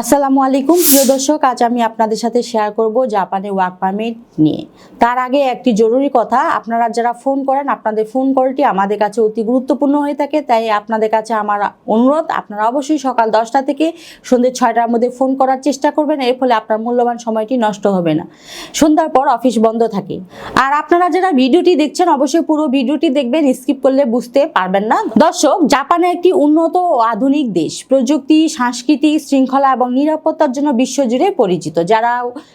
আসসালামু আলাইকুম। প্রিয় দর্শক, আজ আমি আপনাদের সাথে শেয়ার করব জাপানে ওয়ার্ক পারমিট নিয়ে। তার আগে একটি জরুরি কথা, আপনারা যারা ফোন করেন, আপনাদের ফোন কলটি আমাদের কাছে অতি গুরুত্বপূর্ণ হয়ে থাকে, তাই আপনাদের কাছে আমার অনুরোধ, আপনারা অবশ্যই সকাল দশটা থেকে সন্ধ্যে ছয়টার মধ্যে ফোন করার চেষ্টা করবেন, এর ফলে আপনার মূল্যবান সময়টি নষ্ট হবে না। সন্ধ্যার পর অফিস বন্ধ থাকে। আর আপনারা যারা ভিডিওটি দেখছেন, অবশ্যই পুরো ভিডিওটি দেখবেন স্কিপ করলে বুঝতে পারবেন না। দর্শক জাপানে একটি উন্নত ও আধুনিক দেশ। প্রযুক্তি, সাংস্কৃতিক শৃঙ্খলা এবং নিরাপত্তার জন্য বিশ্বজুড়ে পরিচিত। যারা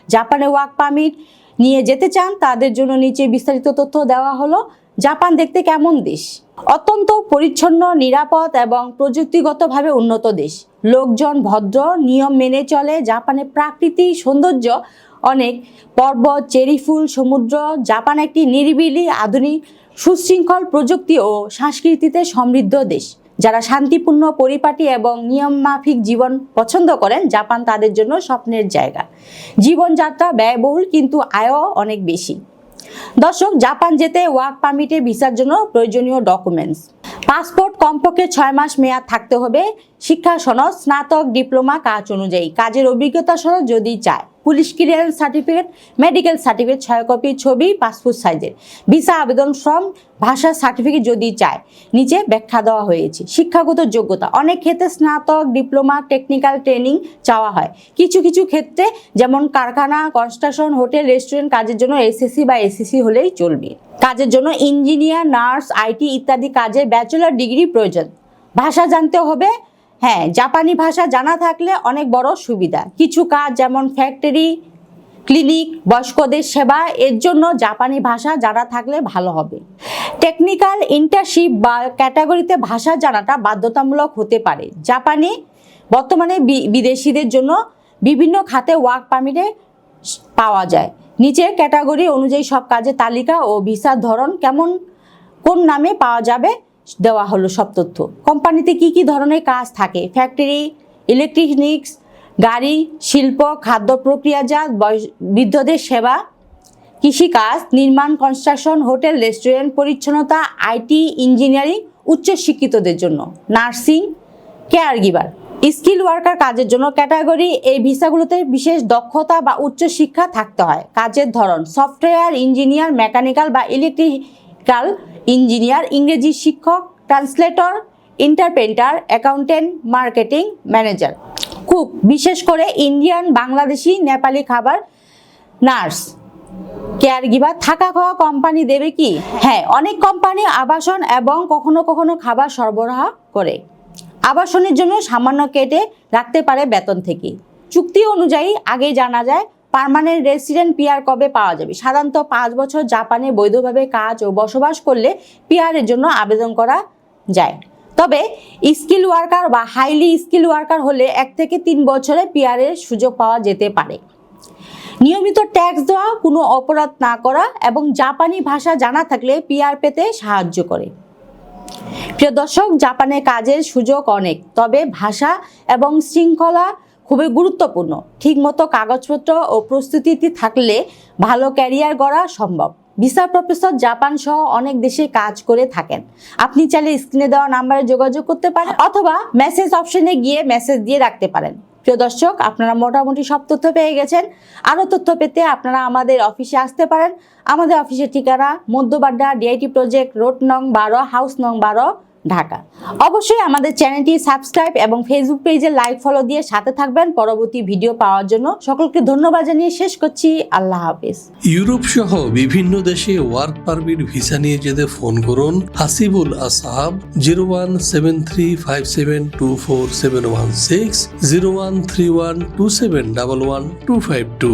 জাপানে ওয়ার্ক পারমিট নিয়ে যেতে চান, তাদের জন্য নিচে বিস্তারিত তথ্য দেওয়া হলো। জাপান দেখতে কেমন দেশ? অত্যন্ত পরিচ্ছন্ন, নিরাপদ এবং প্রযুক্তিগতভাবে উন্নত দেশ। লোকজন ভদ্র, নিয়ম মেনে চলে। জাপানে প্রাকৃতিক সৌন্দর্য অনেক। পর্বত, চেরি ফুল, সমুদ্র। জাপান একটি নিরিবিলি, আধুনিক, সুশৃঙ্খল প্রযুক্তি ও সংস্কৃতিতে সমৃদ্ধ দেশ। যারা শান্তিপূর্ণ পরিপাটি এবং নিয়মমাফিক জীবন পছন্দ করেন, জাপান তাদের জন্য স্বপ্নের জায়গা। জীবনযাত্রা ব্যয়বহুল কিন্তু আয়ও অনেক বেশি। দর্শক, জাপান যেতে ওয়ার্ক পারমিটে ভিসার জন্য প্রয়োজনীয় ডকুমেন্টস। পাসপোর্ট কমপক্ষে ছয় মাস মেয়াদ থাকতে হবে। শিক্ষা সনদ, স্নাতক ডিপ্লোমা কাজ অনুযায়ী। কাজের অভিজ্ঞতা সনদ যদি চায় police clearance certificate, medical certificate ছয় কপি ছবি, পাসপোর্ট সাইজের। ভিসা আবেদন ফর্ম, ভাষা সার্টিফিকেট যদি চায়, নিচে ব্যাখ্যা দেওয়া হয়েছে। শিক্ষাগত যোগ্যতা, অনেক ক্ষেত্রে স্নাতক, ডিপ্লোমা টেকনিক্যাল ট্রেনিং চাওয়া হয়। কিছু কিছু ক্ষেত্রে যেমন কারখানা কনস্ট্রাকশন হোটেল রেস্টুরেন্ট কাজের জন্য এসএসসি বা এসএসসি হলেই চলবে। কাজের জন্য ইঞ্জিনিয়ার নার্স আইটি ইত্যাদি কাজে ব্যাচেলর ডিগ্রি প্রয়োজন। ভাষা জানতে হবে হ্যাঁ জাপানি ভাষা জানা থাকলে অনেক বড় সুবিধা। কিছু কাজ যেমন ফ্যাক্টরি ক্লিনিক বয়স্কদের সেবা, এর জন্য জাপানি ভাষা জানা থাকলে ভালো হবে। টেকনিক্যাল ইন্টারশিপ বা ক্যাটাগরিতে ভাষা জানাটা বাধ্যতামূলক হতে পারে। জাপানি বর্তমানে বিদেশিদের জন্য বিভিন্ন খাতে ওয়ার্ক পারমিটে পাওয়া যায়। নিচের ক্যাটাগরি অনুযায়ী সব কাজের তালিকা ও ভিসার ধরন কেমন, কোন নামে পাওয়া যাবে দেওয়া হলো সব তথ্য। কোম্পানিতে কি কি ধরনের কাজ থাকে? ফ্যাক্টরি ইলেকট্রনিক্স গাড়ি, শিল্প, খাদ্য প্রক্রিয়াজাত বৃদ্ধদের সেবা, কৃষিকাজ, নির্মাণ কনস্ট্রাকশন হোটেল রেস্টুরেন্ট পরিচ্ছন্নতা আইটি ইঞ্জিনিয়ারিং উচ্চশিক্ষিতদের জন্য। Nursing care giver skill worker কাজের জন্য ক্যাটাগরি এই ভিসাগুলোতে বিশেষ দক্ষতা বা উচ্চশিক্ষা থাকতে হয়। কাজের ধরন সফটওয়্যার ইঞ্জিনিয়ার মেকানিক্যাল বা ইলেকট্রিক্যাল ইঞ্জিনিয়ার, ইংরেজি শিক্ষক, translator, interpreter, accountant, marketing manager. Cook বিশেষ করে ইন্ডিয়ান, বাংলাদেশি, নেপালি খাবার নার্স। কেয়ার গিভার থাকা খাওয়া কোম্পানি দেবে কি? হ্যাঁ অনেক কোম্পানি আবাসন এবং কখনো কখনো খাবার সরবরাহ করে। আবাসনের জন্য সামান্য কেটে রাখতে পারে বেতন থেকে। চুক্তি অনুযায়ী আগে জানা যায় পার্মানেন্ট রেসিডেন্ট পিআর কবে পাওয়া যাবে? সাধারণত পাঁচ বছর জাপানে বৈধভাবে কাজ ও বসবাস করলে পিআরের জন্য আবেদন করা যায়। তবে স্কিল ওয়ার্কার বা হাইলি স্কিল ওয়ার্কার হলে এক থেকে তিন বছরে পিআরের সুযোগ পাওয়া যেতে পারে। নিয়মিত ট্যাক্স দেওয়া, কোনো অপরাধ না করা এবং জাপানি ভাষা জানা থাকলে পিআর পেতে সাহায্য করে। প্রিয় দর্শক, জাপানে কাজের সুযোগ অনেক, তবে ভাষা এবং শৃঙ্খলা খুবই গুরুত্বপূর্ণ। ঠিকমতো কাগজপত্র ও প্রস্তুতি থাকলে ভালো ক্যারিয়ার গড়া সম্ভব। ভিসা প্রফেসর জাপান সহ অনেক দেশে কাজ করে থাকেন। আপনি চাইলে স্ক্রিনে দেওয়া নাম্বারে যোগাযোগ করতে পারেন অথবা মেসেজ অপশনে গিয়ে মেসেজ দিয়ে রাখতে পারেন। প্রিয় দর্শক, আপনারা মোটামুটি সব তথ্য পেয়ে গেছেন। আরও তথ্য পেতে আপনারা আমাদের অফিসে আসতে পারেন। আমাদের অফিসের ঠিকানা মধ্যবাড্ডা ডিআইটি প্রজেক্ট রোড নং বারো, হাউস নং বারো ঢাকা। অবশ্যই আমাদের চ্যানেলটি সাবস্ক্রাইব এবং ফেসবুক পেজে লাইক ফলো দিয়ে সাথে থাকবেন। পরবর্তী ভিডিও পাওয়ার জন্য সকলকে ধন্যবাদ জানিয়ে শেষ করছি। আল্লাহ হাফিজ। ইউরোপ সহ বিভিন্ন দেশে ওয়ার্ক পারমিট ভিসা নিয়ে যেতে ফোন করুন Hasibul Asahab zero one seven three five seven two four seven one six zero one three one two seven double one two five two